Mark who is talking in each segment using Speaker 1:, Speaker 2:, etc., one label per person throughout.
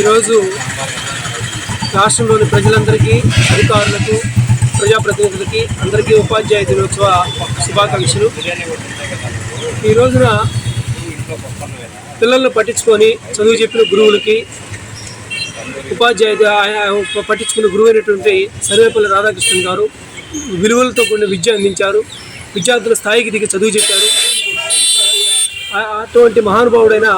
Speaker 1: ఈరోజు రాష్ట్రంలోని ప్రజలందరికీ అధికారులకు ప్రజాప్రతినిధులకి అందరికీ ఉపాధ్యాయ దినోత్సవ శుభాకాంక్షలు ఈ రోజున పిల్లలను పట్టించుకొని చదువు చెప్పిన గురువులకి ఉపాధ్యాయుడు పట్టించుకున్న గురువు అయినటువంటి సర్వేపల్లి రాధాకృష్ణన్ గారు విలువలతో కూడిన విద్య అందించారు విద్యార్థుల స్థాయికి దిగి చదువు చెప్పారు అటువంటి మహానుభావుడైన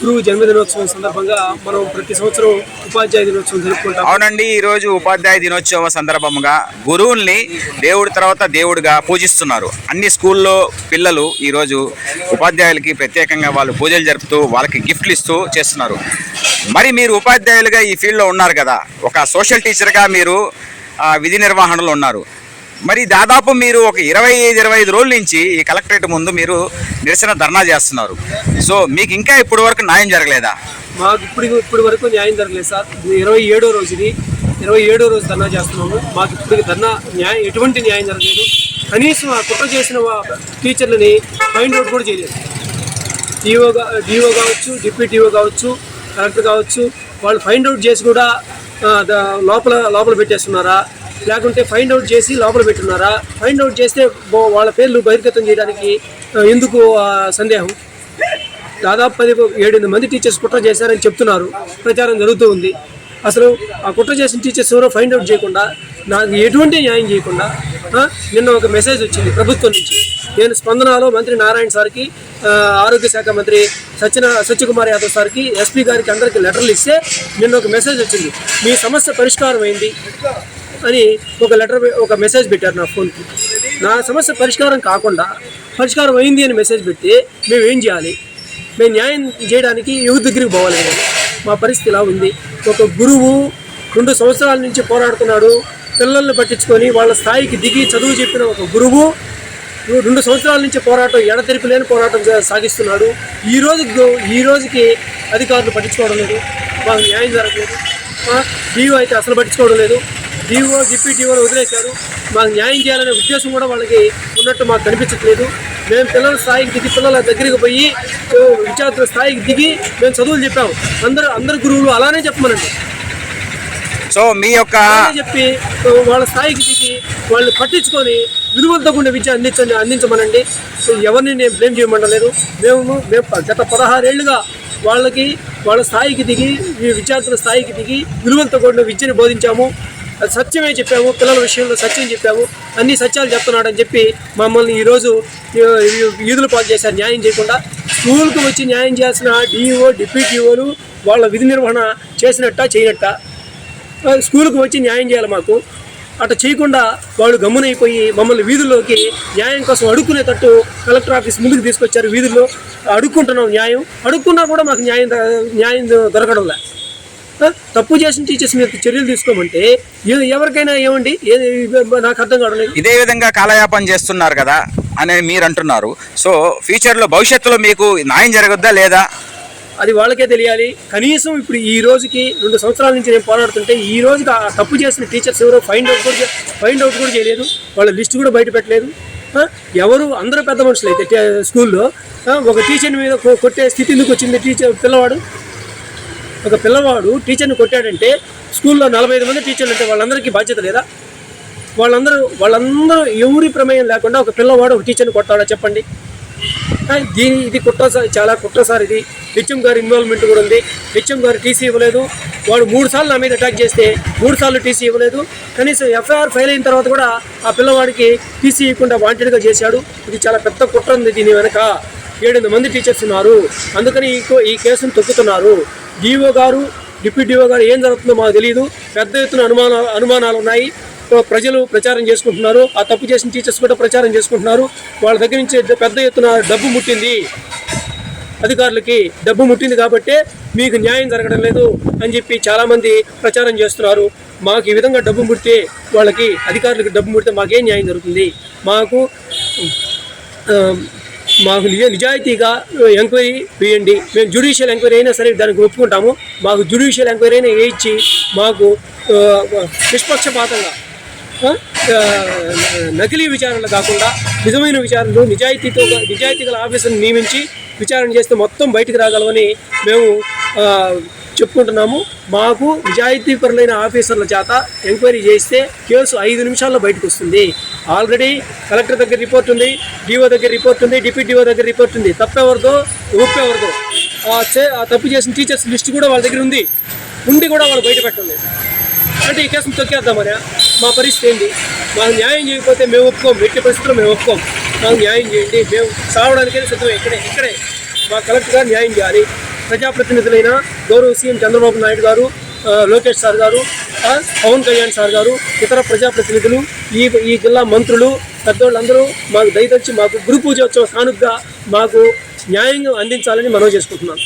Speaker 1: గురువు జన్మదినోత్సవం సందర్భంగా మనం ప్రతి సంవత్సరం ఉపాధ్యాయ దినోత్సవం జరుపుకుంటాం
Speaker 2: అవునండి ఈరోజు ఉపాధ్యాయ దినోత్సవ సందర్భంగా గురువుల్ని దేవుడి తర్వాత దేవుడిగా పూజిస్తున్నారు అన్ని స్కూల్లో పిల్లలు ఈరోజు ఉపాధ్యాయులకి ప్రత్యేకంగా వాళ్ళు పూజలు జరుపుతూ వాళ్ళకి గిఫ్ట్లు ఇస్తూ చేస్తున్నారు మరి మీరు ఉపాధ్యాయులుగా ఈ ఫీల్డ్లో ఉన్నారు కదా ఒక సోషల్ టీచర్గా మీరు విధి నిర్వహణలో ఉన్నారు మరి దాదాపు మీరు ఒక ఇరవై ఐదు ఇరవై ఐదు రోజుల నుంచి ఈ కలెక్టరేట్ ముందు మీరు నిరసన ధర్నా చేస్తున్నారు సో మీకు ఇంకా ఇప్పటి వరకు న్యాయం జరగలేదా
Speaker 1: మాకు ఇప్పుడు ఇప్పటి వరకు న్యాయం జరగలేదు సార్ ఇరవై ఏడో రోజుది ఇరవై ఏడో రోజు ధర్నా చేస్తున్నాము మాకు ఇప్పుడు ధర్నా న్యాయం ఎటువంటి న్యాయం జరగలేదు కనీసం ఆ కుట్ర చేసిన టీచర్లని ఫైండ్ అవుట్ కూడా చేయలేదు డిఓ డిఓ కావచ్చు డిప్యూటీఓ కావచ్చు కలెక్టర్ కావచ్చు వాళ్ళు ఫైండ్ అవుట్ చేసి కూడా లోపల లోపల పెట్టేస్తున్నారా లేకుంటే ఫైండ్ అవుట్ చేసి లోపల పెట్టున్నారా ఫైండ్ అవుట్ చేస్తే వాళ్ళ పేర్లు బహిర్గతం చేయడానికి ఎందుకు సందేహం దాదాపు పది ఏడెనిమిది మంది టీచర్స్ కుట్ర చేశారని చెప్తున్నారు ప్రచారం జరుగుతూ ఉంది అసలు ఆ కుట్ర చేసిన టీచర్స్ ఎవరో ఫైండ్ అవుట్ చేయకుండా నాకు ఎటువంటి న్యాయం చేయకుండా నిన్న ఒక మెసేజ్ వచ్చింది ప్రభుత్వం నుంచి నేను స్పందనలో మంత్రి నారాయణ సార్కి ఆరోగ్య శాఖ మంత్రి సత్యన సత్యకుమార్ యాదవ్ సార్కి ఎస్పీ గారికి అందరికీ లెటర్లు ఇస్తే నిన్న ఒక మెసేజ్ వచ్చింది మీ సమస్య పరిష్కారం అయింది అని ఒక లెటర్ ఒక మెసేజ్ పెట్టారు నా ఫోన్కి నా సమస్య పరిష్కారం కాకుండా పరిష్కారం అయింది అని మెసేజ్ పెట్టి మేము ఏం చేయాలి మేము న్యాయం చేయడానికి యువ దగ్గరికి పోవాలి మా పరిస్థితి ఇలా ఉంది ఒక గురువు రెండు సంవత్సరాల నుంచి పోరాడుతున్నాడు పిల్లల్ని పట్టించుకొని వాళ్ళ స్థాయికి దిగి చదువు చెప్పిన ఒక గురువు రెండు సంవత్సరాల నుంచి పోరాటం ఎడతెరిపి లేని పోరాటం సాగిస్తున్నాడు ఈ రోజు ఈ రోజుకి అధికారులు పట్టించుకోవడం లేదు మాకు న్యాయం జరగలేదు డియో అయితే అసలు పట్టించుకోవడం లేదు డీఓ డిప్యూటీ వదిలేశారు మాకు న్యాయం చేయాలనే ఉద్దేశం కూడా వాళ్ళకి ఉన్నట్టు మాకు కనిపించట్లేదు మేము పిల్లల స్థాయికి దిగి పిల్లల దగ్గరికి పోయి విద్యార్థుల స్థాయికి దిగి మేము చదువులు చెప్పాము అందరు అందరు గురువులు అలానే చెప్పమనండి
Speaker 2: సో మీ యొక్క
Speaker 1: చెప్పి వాళ్ళ స్థాయికి దిగి వాళ్ళు పట్టించుకొని విలువలతో కూడా విద్య అందించండి అందించమనండి ఎవరిని నేను బ్లేమ్ చేయమంటలేదు మేము మేము గత ఏళ్ళుగా వాళ్ళకి వాళ్ళ స్థాయికి దిగి విద్యార్థుల స్థాయికి దిగి విలువలతో కూడిన విద్యను బోధించాము సత్యమే చెప్పావు పిల్లల విషయంలో సత్యం చెప్పావు అన్ని సత్యాలు చెప్తున్నాడు అని చెప్పి మమ్మల్ని ఈరోజు ఈదులు పాలు చేశారు న్యాయం చేయకుండా స్కూల్కి వచ్చి న్యాయం చేసిన డిఈఓ e డిప్యూటీఓలు e వాళ్ళ విధి నిర్వహణ చేసినట్ట చేయనట్ట స్కూల్కి వచ్చి న్యాయం చేయాలి మాకు అట చేయకుండా వాళ్ళు గమ్మునైపోయి మమ్మల్ని వీధుల్లోకి న్యాయం కోసం అడుక్కునేటట్టు కలెక్టర్ ఆఫీస్ ముందుకు తీసుకొచ్చారు వీధుల్లో అడుక్కుంటున్నాం న్యాయం అడుక్కున్నా కూడా మాకు న్యాయం న్యాయం దొరకడం లే తప్పు చేసిన టీచర్స్ మీద చర్యలు తీసుకోమంటే ఎవరికైనా ఏమండి నాకు అర్థం కావడం
Speaker 2: ఇదే విధంగా కాలయాపం చేస్తున్నారు కదా అని మీరు అంటున్నారు సో ఫ్యూచర్లో భవిష్యత్తులో మీకు న్యాయం జరగద్దా లేదా
Speaker 1: అది వాళ్ళకే తెలియాలి కనీసం ఇప్పుడు ఈ రోజుకి రెండు సంవత్సరాల నుంచి నేను పోరాడుతుంటే ఈ రోజుకి ఆ తప్పు చేసిన టీచర్స్ ఎవరో ఫైండ్ అవుట్ కూడా ఫైండ్ అవుట్ కూడా చేయలేదు వాళ్ళ లిస్ట్ కూడా బయట పెట్టలేదు ఎవరు అందరూ పెద్ద మనుషులు అయితే స్కూల్లో ఒక టీచర్ మీద కొట్టే స్థితి ఎందుకు వచ్చింది టీచర్ పిల్లవాడు ఒక పిల్లవాడు టీచర్ని కొట్టాడంటే స్కూల్లో నలభై ఐదు మంది టీచర్లు ఉంటే వాళ్ళందరికీ బాధ్యత లేదా వాళ్ళందరూ వాళ్ళందరూ ఎవరి ప్రమేయం లేకుండా ఒక పిల్లవాడు ఒక టీచర్ని కొట్టాడా చెప్పండి దీని ఇది కుట్ర చాలా కుట్ర సార్ ఇది హెచ్ఎం గారి ఇన్వాల్వ్మెంట్ కూడా ఉంది హెచ్ఎం గారు టీసీ ఇవ్వలేదు వాడు మూడు సార్లు నా మీద అటాక్ చేస్తే మూడు సార్లు టీసీ ఇవ్వలేదు కనీసం ఎఫ్ఐఆర్ ఫైల్ అయిన తర్వాత కూడా ఆ పిల్లవాడికి టీసీ ఇవ్వకుండా వాంటెడ్గా చేశాడు ఇది చాలా పెద్ద కుట్ర ఉంది దీని వెనక ఏడు మంది టీచర్స్ ఉన్నారు అందుకని ఈ కేసును తొక్కుతున్నారు డిఓ గారు డిప్యూటీ డిఓ గారు ఏం జరుగుతుందో మాకు తెలియదు పెద్ద ఎత్తున అనుమానాలు అనుమానాలు ఉన్నాయి ప్రజలు ప్రచారం చేసుకుంటున్నారు ఆ తప్పు చేసిన టీచర్స్ కూడా ప్రచారం చేసుకుంటున్నారు వాళ్ళ దగ్గర నుంచి పెద్ద ఎత్తున డబ్బు ముట్టింది అధికారులకి డబ్బు ముట్టింది కాబట్టే మీకు న్యాయం జరగడం లేదు అని చెప్పి చాలామంది ప్రచారం చేస్తున్నారు మాకు ఈ విధంగా డబ్బు ముడితే వాళ్ళకి అధికారులకు డబ్బు ముడితే మాకేం న్యాయం జరుగుతుంది మాకు మాకు నిజాయితీగా ఎంక్వైరీ వేయండి మేము జ్యుడిషియల్ ఎంక్వైరీ అయినా సరే దానికి ఒప్పుకుంటాము మాకు జ్యుడిషియల్ ఎంక్వైరీ అయినా వేయించి మాకు నిష్పక్షపాతంగా నకిలీ విచారణలు కాకుండా నిజమైన విచారణలు నిజాయితీతో నిజాయితీ గల ఆఫీసర్ని నియమించి విచారణ చేస్తే మొత్తం బయటకు రాగలవని మేము చెప్పుకుంటున్నాము మాకు నిజాయితీపరులైన ఆఫీసర్ల చేత ఎంక్వైరీ చేస్తే కేసు ఐదు నిమిషాల్లో బయటకు వస్తుంది ఆల్రెడీ కలెక్టర్ దగ్గర రిపోర్ట్ ఉంది డిఓ దగ్గర రిపోర్ట్ ఉంది డిప్యూటీ డిఓ దగ్గర రిపోర్ట్ ఉంది తప్పెవరిదో ఊపెవరిదో ఆ తప్పు చేసిన టీచర్స్ లిస్ట్ కూడా వాళ్ళ దగ్గర ఉంది ఉండి కూడా వాళ్ళు బయట పెట్టలేదు అంటే ఈ కేసును తొక్కేద్దామనే మా పరిస్థితి ఏంటి మాకు న్యాయం చేయకపోతే మేము ఒప్పుకోం ఎట్టి పరిస్థితుల్లో మేము ఒప్పుకోం మాకు న్యాయం చేయండి మేము సావడానికైనా సిద్ధమే ఇక్కడే ఇక్కడే మా కలెక్టర్ గారు న్యాయం చేయాలి ప్రజాప్రతినిధులైనా గౌరవ సీఎం చంద్రబాబు నాయుడు గారు లోకేష్ సార్ గారు పవన్ కళ్యాణ్ సార్ గారు ఇతర ప్రజాప్రతినిధులు ఈ ఈ జిల్లా మంత్రులు పెద్దవాళ్ళందరూ మాకు దయతలిచి మాకు గురు పూజోత్సవ సానుగ్గా మాకు న్యాయంగా అందించాలని మనం చేసుకుంటున్నాం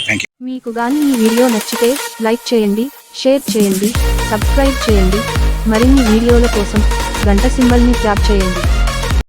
Speaker 3: మీకు కానీ ఈ వీడియో నచ్చితే లైక్ చేయండి షేర్ చేయండి సబ్స్క్రైబ్ చేయండి మరిన్ని వీడియోల కోసం గంట సింబల్ని ట్యాప్ చేయండి